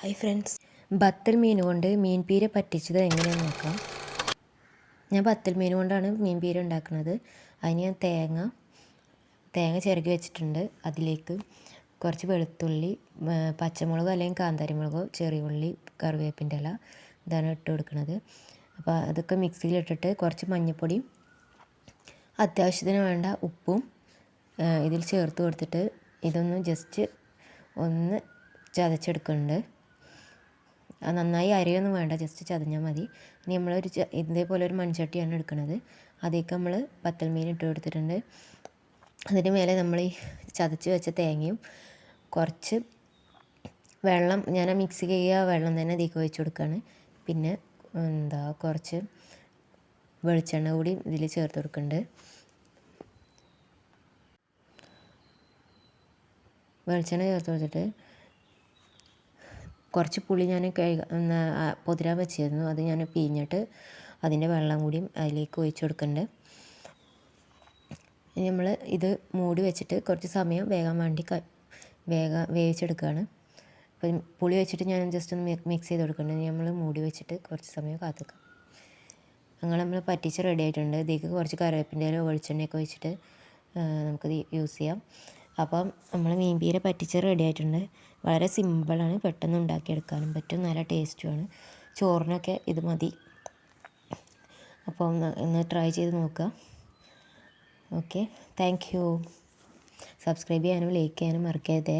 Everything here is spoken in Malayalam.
ഹായ് ഫ്രണ്ട്സ് ബത്തൽ മീൻ കൊണ്ട് മീൻ പീര പറ്റിച്ചത് എങ്ങനെയാണെന്ന് നോക്കാം. ഞാൻ ബത്തൽ മീൻ കൊണ്ടാണ് മീൻ പീര ഉണ്ടാക്കുന്നത്. അതിന് ഞാൻ തേങ്ങ തേങ്ങ ചിരകി വെച്ചിട്ടുണ്ട്. അതിലേക്ക് കുറച്ച് വെളുത്തുള്ളി പച്ചമുളകോ അല്ലെങ്കിൽ കാന്താരി മുളകോ ചെറിയ ഉള്ളി കറിവേപ്പിന്റെ ഇല ഇതാണ് ഇട്ട് കൊടുക്കുന്നത്. അപ്പോൾ അതൊക്കെ മിക്സിയിലിട്ടിട്ട് കുറച്ച് മഞ്ഞൾപ്പൊടിയും അത്യാവശ്യത്തിന് വേണ്ട ഉപ്പും ഇതിൽ ചേർത്ത് കൊടുത്തിട്ട് ഇതൊന്ന് ജസ്റ്റ് ഒന്ന് ചതച്ചെടുക്കുന്നുണ്ട്. നന്നായി അരയൊന്നും വേണ്ട ജസ്റ്റ് ചതഞ്ഞാൽ മതി. ഇനി നമ്മളൊരു ഇതേപോലെ ഒരു മൺചട്ടിയാണ് എടുക്കുന്നത് അതിലേക്ക് നമ്മൾ പത്തൽ മീൻ ഇട്ട് കൊടുത്തിട്ടുണ്ട്. അതിന് മേലെ നമ്മൾ ഈ ചതച്ച് വെച്ച തേങ്ങയും കുറച്ച് വെള്ളം ഞാൻ മിക്സ് ചെയ്യുക വെള്ളം തന്നെ അതിലേക്ക് ഒഴിച്ച് കൊടുക്കുകയാണ് പിന്നെ എന്താ കുറച്ച് വെളിച്ചെണ്ണ കൂടി ഇതിൽ ചേർത്ത് കൊടുക്കുന്നുണ്ട് വെളിച്ചെണ്ണ ചേർത്ത് കൊടുത്തിട്ട് കുറച്ച് പുളി ഞാൻ കൈ പൊതിരാൻ വെച്ചിരുന്നു. അത് ഞാൻ പിഴിഞ്ഞിട്ട് അതിന്റെ വെള്ളം കൂടിയും അതിലേക്ക് ഒഴിച്ചു കൊടുക്കുന്നുണ്ട് നമ്മൾ ഇത് മൂടി വെച്ചിട്ട് കുറച്ച് സമയം വേകാൻ വേണ്ടി വേഗം വേവിച്ചെടുക്കുകയാണ്. അപ്പം പുളി വെച്ചിട്ട് ഞാൻ ജസ്റ്റ് ഒന്ന് മിക്സ് ചെയ്ത് കൊടുക്കുന്നുണ്ട് നമ്മൾ മൂടി വെച്ചിട്ട് കുറച്ച് സമയം കാത്തിക്കാം. അങ്ങനെ നമ്മൾ പറ്റിച്ച് റെഡി ആയിട്ടുണ്ട്. ഇതിലേക്ക് കുറച്ച് കറിവേപ്പിന്റെ ഇല വെളിച്ചെണ്ണയൊക്കെ ഒഴിച്ചിട്ട് ആ, നമുക്കിത് യൂസ് ചെയ്യാം. അപ്പം നമ്മൾ മീൻ പീര പറ്റിച്ച് റെഡി ആയിട്ടുണ്ട്. വളരെ സിമ്പിളാണ് പെട്ടെന്ന് ഉണ്ടാക്കിയെടുക്കാനും പറ്റും. നല്ല ടേസ്റ്റുമാണ് ചോറിനൊക്കെ ഇത് മതി. അപ്പോൾ ഒന്ന് ഒന്ന് ട്രൈ ചെയ്ത് നോക്കുക ഓക്കെ താങ്ക് യു സബ്സ്ക്രൈബ് ചെയ്യാനും ലൈക്ക് ചെയ്യാനും മറക്കരുതേ.